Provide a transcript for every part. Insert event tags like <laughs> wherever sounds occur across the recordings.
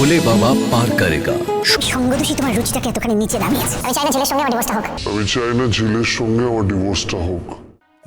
ভোলে বাবা পার করেগা। সঙ্গদোষী তোমার রুচিটাকে এতখানি নিচে নামিয়েছে আমি চাই না ছেলের সঙ্গে আমার ডিভোর্সটা হোক। আমি চাই না ছেলের সঙ্গে আমার ডিভোর্সটা হোক।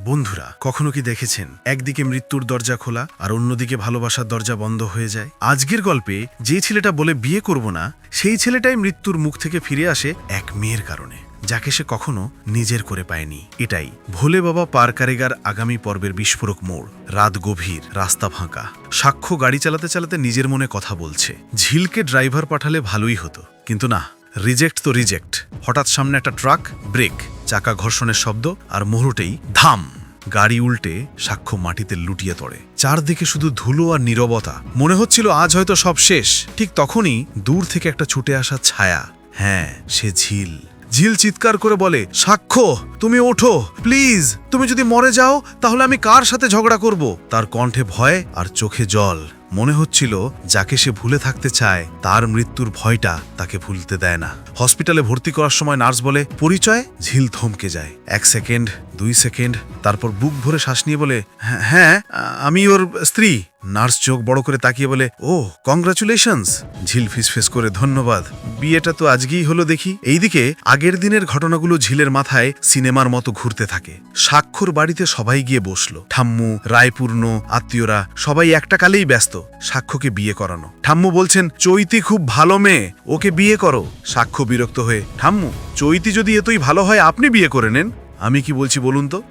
বন্ধুরা কখনো কি দেখেছেন? একদিকে মৃত্যুর দরজা খোলা আর অন্যদিকে ভালোবাসার দরজা বন্ধ হয়ে যায়। আজকের গল্পে যে ছেলেটা বলে বিয়ে করব না সেই ছেলেটাই মৃত্যুর মুখ থেকে ফিরে আসে এক মেয়ের কারণে। যাকে সে কখনো নিজের করে পায়নি। এটাই ভোলে বাবা পার কারেগার আগামী পর্বের বিস্ফোরক মোড়, রাত গভীর, রাস্তা ফাঁকা। সাক্ষ্য গাড়ি চালাতে চালাতে নিজের মনে কথা বলছে। ঝিলকে ড্রাইভার পাঠালে ভালোই হতো। কিন্তু না, রিজেক্ট তো রিজেক্ট। হঠাৎ সামনে একটা ট্রাক, ব্রেক, চাকা ঘর্ষণের শব্দ আর মুহূর্তেই ধাম। গাড়ি উল্টে সাক্ষ্য মাটিতে লুটিয়ে পড়ে। চারদিকে শুধু ধুলো আর নীরবতা। মনে হচ্ছিল আজ হয়তো সব শেষ। ঠিক তখনই দূর থেকে একটা ছুটে আসা ছায়া। হ্যাঁ সে ঝিল। ঝিল চিৎকার করে বলে, সাক্ষ্য, তুমি ওঠো, প্লিজ। তুমি যদি মরে যাও, তাহলে আমি কার সাথে ঝগড়া করব? তার কণ্ঠে ভয় আর চোখে জল। মনে হচ্ছিল যাকে সে ভুলে থাকতে চায়, তার মৃত্যুর ভয়টা তাকে ভুলতে দেয় না। হসপিটালে ভর্তি করার সময় নার্স বলে, পরিচয় ঝিল থমকে যায়। এক সেকেন্ড দুই সেকেন্ড তারপর বুক ভরে শ্বাস নিয়ে বলে "হ্যাঁ, হ্যাঁ আমি ওর স্ত্রী। নার্স চোখ বড় করে তাকিয়ে বলে ও কংগ্রাচুলেশনস ঝিল ফিসফিস করে ধন্যবাদ। বিয়েটা তো আজকেই হলো দেখি। এইদিকে আগের দিনের ঘটনাগুলো ঝিলের মাথায় সিনেমার মতো ঘুরতে থাকে। স্বাক্ষর বাড়িতে সবাই গিয়ে বসল। ঠাম্মু রায়পূর্ণ আত্মীয়রা সবাই একটা কালেই ব্যস্ত সাক্ষ্যকে বিয়ে করানো। ঠাম্মু বলছেন চৈতি খুব ভালো মেয়ে ওকে বিয়ে করো। সাক্ষ্য বিরক্ত হয়ে ঠাম্মু চৈতি যদি এতই ভালো হয় আপনি বিয়ে করে নেন। আমি কি বলছি বলুন তো?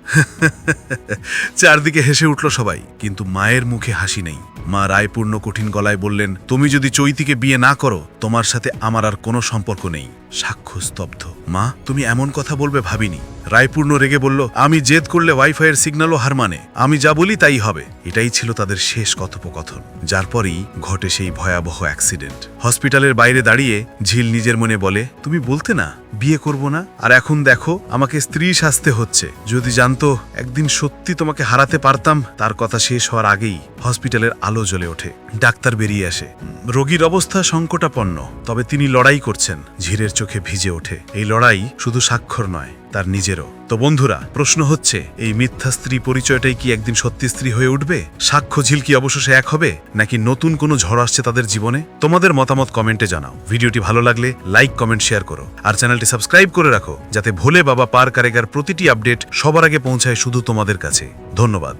<laughs> চারদিকে হেসে উঠল সবাই, কিন্তু মায়ের মুখে হাসি নেই। মা রায়পূর্ণ কঠিন গলায় বললেন, তুমি যদি চৈতিকে বিয়ে না করো, তোমার সাথে আমার আর কোনো সম্পর্ক নেই। সাক্ষ্য স্তব্ধ। মা, তুমি এমন কথা বলবে ভাবিনি। রায়পূর্ণ রেগে বলল, আমি জেদ করলে ওয়াইফাইয়ের সিগন্যালও হার মানে। আমি যা বলি তাই হবে। এটাই ছিল তাদের শেষ কথোপকথন। যার পরেই ঘটে সেই ভয়াবহ অ্যাক্সিডেন্ট। হসপিটালের বাইরে দাঁড়িয়ে ঝিল নিজের মনে বলে, তুমি বলতে না বিয়ে করব না। আর এখন দেখো, আমাকে স্ত্রী সাজতে হচ্ছে। যদি জানতো, একদিন সত্যি তোমাকে হারাতে পারতাম, তার কথা শেষ হওয়ার আগেই হসপিটালের আলো জ্বলে ওঠে। ডাক্তার বেরিয়ে আসে। রোগীর অবস্থা সংকটাপন্ন, তবে তিনি লড়াই করছেন, ঝিরের চোখে ভিজে ওঠে। এই লড়াই শুধু স্বাক্ষর নয়, তার নিজেরও। তো বন্ধুরা, প্রশ্ন হচ্ছে, এই মিথ্যা স্ত্রী পরিচয়টাই কি একদিন সত্যি স্ত্রী হয়ে উঠবে? সাক্ষ্য ঝিল কি অবশেষে এক হবে? নাকি নতুন কোনো ঝড় আসছে তাদের জীবনে? তোমাদের মতামত কমেন্টে জানাও। ভিডিওটি ভালো লাগলে লাইক, কমেন্ট, শেয়ার করো। আর চ্যানেলটি সাবস্ক্রাইব করে রাখো, যাতে ভোলে বাবা পার কারেগার প্রতিটি আপডেট সবার আগে পৌঁছায় শুধু তোমাদের কাছে। ধন্যবাদ।